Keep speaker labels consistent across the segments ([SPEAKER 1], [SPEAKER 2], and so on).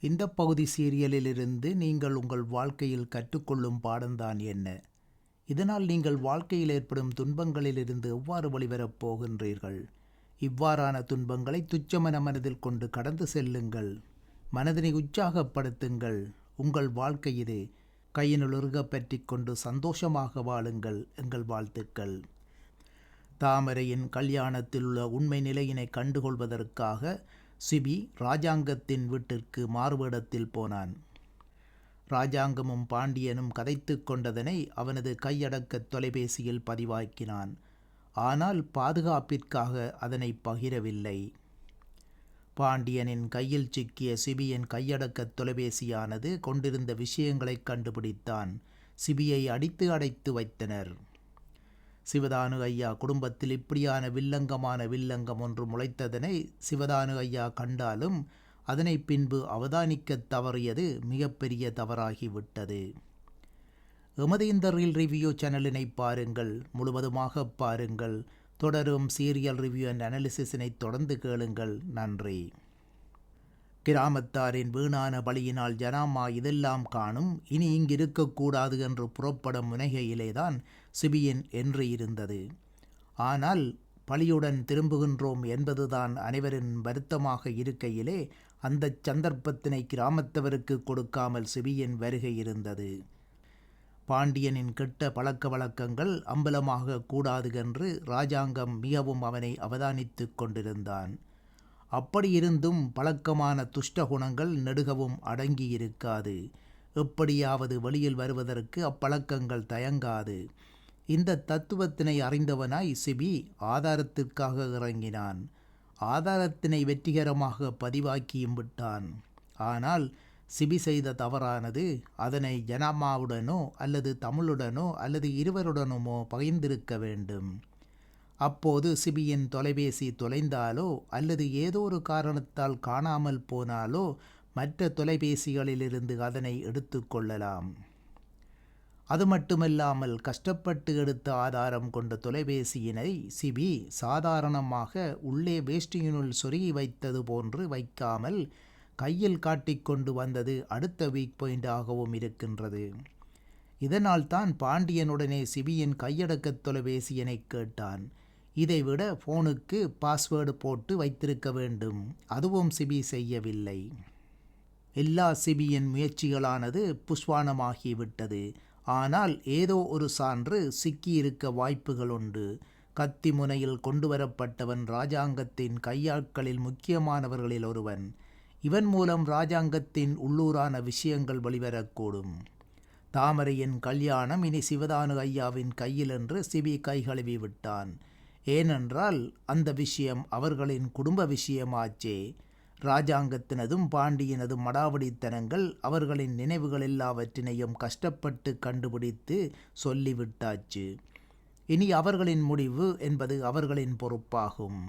[SPEAKER 1] இந்த பகுதி சீரியலிலிருந்து நீங்கள் உங்கள் வாழ்க்கையில் கற்றுக்கொள்ளும் பாடம்தான் என்ன? இதனால் நீங்கள் வாழ்க்கையில் ஏற்படும் துன்பங்களிலிருந்து எவ்வாறு வெளிவரப் போகின்றீர்கள்? இவ்வாறான துன்பங்களை துச்சமன மனதில் கொண்டு கடந்து செல்லுங்கள். மனதினை உற்சாகப்படுத்துங்கள். உங்கள் வாழ்க்கை இது கையினுளுருக பற்றி கொண்டு சந்தோஷமாக வாழுங்கள் எங்கள் வாழ்த்துக்கள். தாமரையின் கல்யாணத்தில் உள்ள உண்மை நிலையினை கண்டுகொள்வதற்காக சிபி ராஜாங்கத்தின் வீட்டிற்கு மாறுவேடத்தில் போனான். ராஜாங்கமும் பாண்டியனும் கதைத்து கொண்டதனை அவனது கையடக்க தொலைபேசியில் பதிவாக்கினான். ஆனால் பாதுகாப்பிற்காக அதனை பகிரவில்லை. பாண்டியனின் கையில் சிக்கிய சிபியின் கையடக்க தொலைபேசியானது கொண்டிருந்த விஷயங்களை கண்டுபிடித்தான். சிபியை அடித்து அடைத்து வைத்தனர். சிவதானு ஐயா குடும்பத்தில் இப்படியான வில்லங்கமான வில்லங்கம் ஒன்று முளைத்ததனை சிவதானு ஐயா கண்டாலும் அதனை பின்பு அவதானிக்க தவறியது மிகப்பெரிய தவறாகிவிட்டது. எமது இந்த ரீல் ரிவ்யூ சேனலினை பாருங்கள் முழுவதுமாக பாருங்கள் தொடரும் சீரியல் ரிவ்யூ அண்ட் அனாலிசிஸினை தொடர்ந்து கேளுங்கள். நன்றி. கிராமத்தாரின் வீணான பலியினால் ஜனாமா இதெல்லாம் காணும் இனி இங்கிருக்கக்கூடாது என்று புறப்படும் முனைகையிலேதான் சிபியின் என்று இருந்தது ஆனால் பழியுடன் திரும்புகின்றோம் என்பதுதான் அனைவரின் வருத்தமாக இருக்கையிலே அந்த சந்தர்ப்பத்தினை கிராமத்தவருக்கு கொடுக்காமல் சிபியின் வருகை இருந்தது. பாண்டியனின் கெட்ட பழக்க வழக்கங்கள் அம்பலமாக கூடாது என்று ராஜாங்கம் மிகவும் அவனை அவதானித்து கொண்டிருந்தான். அப்படியிருந்தும் பழக்கமான துஷ்ட குணங்கள் நெடுகவும் அடங்கியிருக்காது. எப்படியாவது வெளியில் வருவதற்கு அப்பழக்கங்கள் தயங்காது. இந்த தத்துவத்தினை அறிந்தவனாய் சிபி ஆதாரத்திற்காக இறங்கினான். ஆதாரத்தினை வெற்றிகரமாக பதிவாக்கியும் விட்டான். ஆனால் சிபி செய்த தவறானது அதனை ஜனாமாவுடனோ அல்லது தமிழுடனோ அல்லது இருவருடனுமோ பகிர்ந்திருக்க வேண்டும். அப்போது சிபியின் தொலைபேசி தொலைந்தாலோ அல்லது ஏதோ ஒரு காரணத்தால் காணாமல் போனாலோ மற்ற தொலைபேசிகளிலிருந்து அதனை எடுத்து கொள்ளலாம். அது மட்டுமல்லாமல் கஷ்டப்பட்டு எடுத்த ஆதாரம் கொண்ட தொலைபேசியினை சிபி சாதாரணமாக உள்ளே வேஷ்டியினுள் சொருகி வைத்தது போன்று வைக்காமல் கையில் காட்டிக்கொண்டு வந்தது அடுத்த வீக் பாயிண்டாகவும் இருக்கின்றது. இதனால் தான் பாண்டியனுடனே சிபியின் கையடக்க தொலைபேசியினை கேட்டான். இதைவிட ஃபோனுக்கு பாஸ்வேர்டு போட்டு வைத்திருக்க வேண்டும். அதுவும் சிபி செய்யவில்லை. எல்லா சிபியின் முயற்சிகளானது புஷ்வானமாகிவிட்டது ஆனால் ஏதோ ஒரு சான்று சிக்கியிருக்க வாய்ப்புகள் உண்டு. கத்தி முனையில் கொண்டு வரப்பட்டவன் ராஜாங்கத்தின் கையாட்களில் முக்கியமானவர்களில் ஒருவன். இவன் மூலம் ராஜாங்கத்தின் உள்ளூரான விஷயங்கள் வெளிவரக்கூடும். தாமரையின் கல்யாணம் இனி சிவதானு ஐயாவின் கையில் என்று சிபி கை கழுவி விட்டான் ஏனென்றால் அந்த விஷயம் அவர்களின் குடும்ப விஷயமாச்சே. ராஜாங்கத்தினதும் பாண்டியனதும் மடாவடித்தனங்கள் அவர்களின் நினைவுகள் எல்லாவற்றினையும் கஷ்டப்பட்டு கண்டுபிடித்து சொல்லிவிட்டாச்சு. இனி அவர்களின் முடிவு என்பது அவர்களின் பொறுப்பாகும்.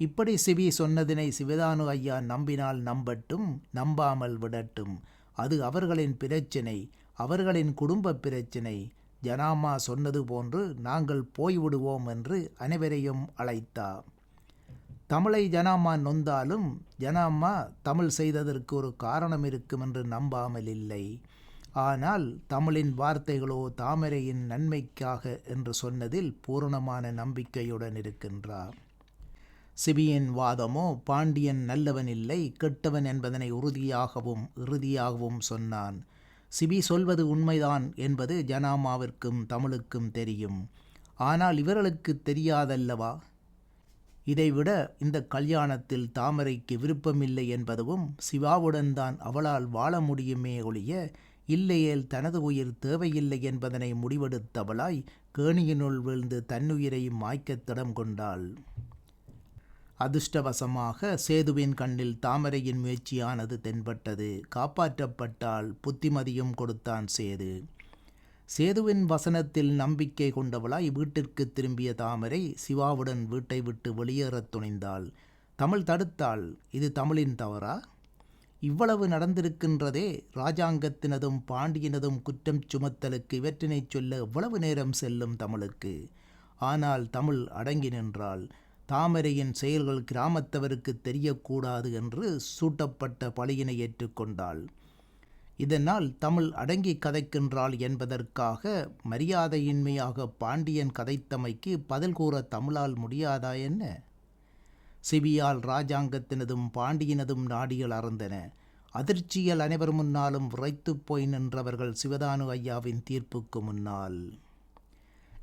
[SPEAKER 1] இப்படி சிவி சொன்னதினை சிவதானு ஐயா நம்பினால் நம்பட்டும் நம்பாமல் விடட்டும். அது அவர்களின் பிரச்சினை அவர்களின் குடும்ப பிரச்சினை ஜனாமா சொன்னது போன்று நாங்கள் போய்விடுவோம் என்று அனைவரையும் அழைத்தார். தமிழை ஜனாமா நொந்தாலும் ஜனாமா தமிழ் செய்ததற்கு ஒரு காரணம் இருக்கும் என்று நம்பாமல் இல்லை. ஆனால் தமிழின் வார்த்தைகளோ தாமரையின் நன்மைக்காக என்று சொன்னதில் பூரணமான நம்பிக்கையுடன் இருக்கின்றார். சிபியின் வாதமோ பாண்டியன் நல்லவன் இல்லை கெட்டவன் என்பதனை உறுதியாகவும் இறுதியாகவும் சொன்னான். சிபி சொல்வது உண்மைதான் என்பது ஜனாமாவிற்கும் தமிழுக்கும் தெரியும். ஆனால் இவர்களுக்கு தெரியாதல்லவா? இதைவிட இந்த கல்யாணத்தில் தாமரைக்கு விருப்பமில்லை என்பதும் சிவாவுடன் தான் அவளால் வாழ முடியுமே ஒழிய இல்லையேல் தனது உயிர் தேவையில்லை என்பதனை முடிவெடுத்தவளாய் கேணியினுள் விழுந்து தன்னுயிரையும் மாய்க்கத் திடம் கொண்டாள். அதிர்ஷ்டவசமாக சேதுவின் கண்ணில் தாமரையின் முயற்சியானது தென்பட்டது. காப்பாற்றப்பட்டால் புத்திமதியும் கொடுத்தான் சேது. சேதுவின் வசனத்தில் நம்பிக்கை கொண்டவளாய் வீட்டிற்கு திரும்பிய தாமரை சிவாவுடன் வீட்டை விட்டு வெளியேறத் துணிந்தாள். தமிழ் தடுத்தாள். இது தமிழின் தவறா? இவ்வளவு நடந்திருக்கின்றதே. ராஜாங்கத்தினதும் பாண்டியனதும் குற்றம் சுமத்தலுக்கு இவற்றினைச் சொல்ல எவ்வளவு நேரம் செல்லும் தமிழுக்கு? ஆனால் தமிழ் அடங்கி நின்றாள். தாமரையின் செயல்கள் கிராமத்தவருக்கு தெரியக்கூடாது என்று சூட்டப்பட்ட பழியினை ஏற்றுக்கொண்டாள். இதனால் தமிழ் அடங்கி கதைக்கின்றாள் என்பதற்காக மரியாதையின்மையாக பாண்டியன் கதைத்தமைக்கு பதில் கூற தமிழால் முடியாதா என்ன? சிவியால் ராஜாங்கத்தினதும் பாண்டியனதும் நாடிகள் அறந்தன. அதிர்ச்சியில் அனைவர் முன்னாலும் விரைத்துப் போய் நின்றவர்கள் சிவதானு ஐயாவின் தீர்ப்புக்கு முன்னால்.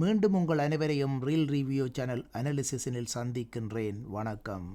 [SPEAKER 1] மீண்டும் உங்கள் அனைவரையும் ரீல் ரிவ்யூ சேனல் அனாலிசிஸினில் சந்திக்கின்றேன். வணக்கம்.